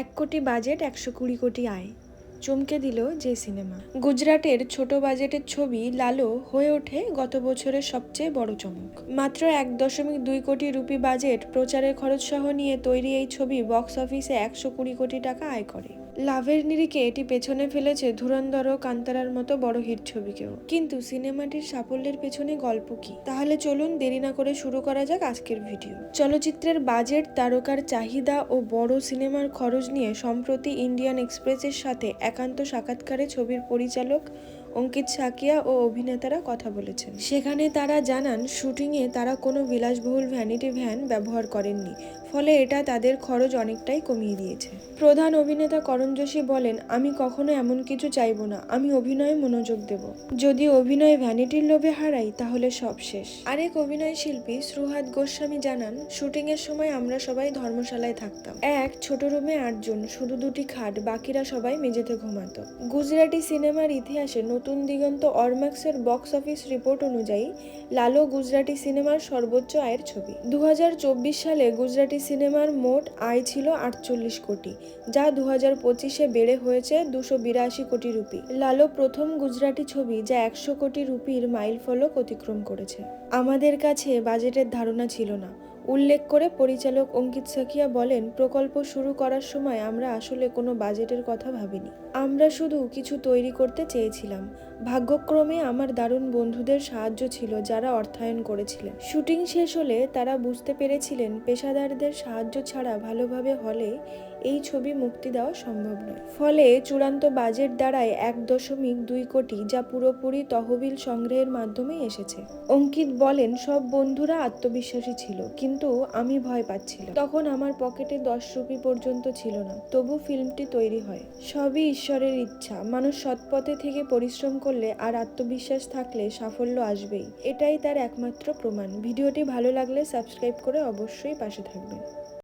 এক কোটি বাজেট, একশো কুড়ি কোটি আয়। চমকে দিল যে সিনেমা। গুজরাটের ছোট বাজেটের ছবি লালো হয়ে ওঠে গত বছরের সবচেয়ে বড় চমক। মাত্র এক দশমিক দুই কোটি রুপি বাজেট প্রচারের খরচ সহ নিয়ে তৈরি এই ছবি বক্স অফিসে একশো কুড়ি কোটি টাকা আয় করে। লাভের নিরিখে এটি পেছনে ফেলেছে ধুরন্ধর কান্তারার মতো বড় হিট ছবিকেও। কিন্তু সিনেমাটির সাফল্যের পেছনে গল্প কি? তাহলে চলুন দেরি না করে শুরু করা যাক আজকের ভিডিও। চলচ্চিত্রের বাজেট, তারকার চাহিদা ও বড় সিনেমার খরচ নিয়ে সম্প্রতি ইন্ডিয়ান এক্সপ্রেসের সাথে একান্ত সাক্ষাৎকারে ছবির পরিচালক অঙ্কিত সাকিয়া ও অভিনেতারা কথা বলেছেন। সেখানে তারা জানান, শুটিংয়ে তারা কোনো বিলাসবহুল ভ্যানিটি ভ্যান ব্যবহার করেননি। ফলে এটা তাদের খরচ অনেকটাই কমিয়ে দিয়েছে। প্রধান অভিনেতা করণ যোশী বলেন, আমি কখনো এমন কিছু চাইব না, আমি অভিনয়ে মনোযোগ দেব। যদি অভিনয় ভ্যানিটির লোভে হারাই, তাহলে সব শেষ। আরেক অভিনয় শিল্পী সুহাদ গোস্বামী জানান, শুটিং এর সময় আমরা সবাই ধর্মশালায় থাকতাম। এক, ছোট রুমে আটজন শুধু দুটি খাট, বাকিরা সবাই মেঝেতে ঘুমাতো। গুজরাটি সিনেমার ইতিহাসে নতুন দিগন্ত অরম্যাক্সের বক্স অফিস রিপোর্ট অনুযায়ী, লালো গুজরাটি সিনেমার সর্বোচ্চ আয়ের ছবি। দু হাজার চব্বিশ সালে গুজরাটি সিনেমার মোট আয় ছিল আটচল্লিশ কোটি, যা দু হাজার পঁচিশে বেড়ে হয়েছে দুশো বিরাশি কোটি রুপি। লালো প্রথম গুজরাটি ছবি যা একশো কোটি রুপির মাইল ফলক অতিক্রম করেছে। আমাদের কাছে বাজেটের ধারণা ছিল না। উল্লেখ করে পরিচালক অঙ্কিত সাকিয়া বলেন, প্রকল্প শুরু করার সময় আমরা আসলে কোনো বাজেটের কথা ভাবিনি। আমরা শুধু কিছু তৈরি করতে চেয়েছিলাম। ভাগ্যক্রমে আমার দারুণ বন্ধুদের সাহায্য ছিল যারা অর্থায়ন করেছিলেন। শুটিং শেষ হলে তারা বুঝতে পেরেছিলেন, পেশাদারদের সাহায্য ছাড়া ভালোভাবে হলে এই ছবি মুক্তি দেওয়া সম্ভব নয়। ফলে চূড়ান্ত বাজেট দাঁড়ায় এক দশমিক দুই কোটি যা পুরোপুরি তহবিল সংগ্রহের মাধ্যমেই এসেছে। অঙ্কিত বলেন, সব বন্ধুরা আত্মবিশ্বাসী ছিল কিন্তু আমি ভয় পাচ্ছিলাম। তখন আমার পকেটে দশ রুপি পর্যন্ত ছিল না। তবু ফিল্মটি তৈরি হয়। সবই ঈশ্বরের ইচ্ছা। মানুষ সৎপথে থেকে পরিশ্রম করলে আর আত্মবিশ্বাস থাকলে সাফল্য আসবেই। এটাই তার একমাত্র প্রমাণ। ভিডিওটি ভালো লাগলে সাবস্ক্রাইব করে অবশ্যই পাশে থাকবেন।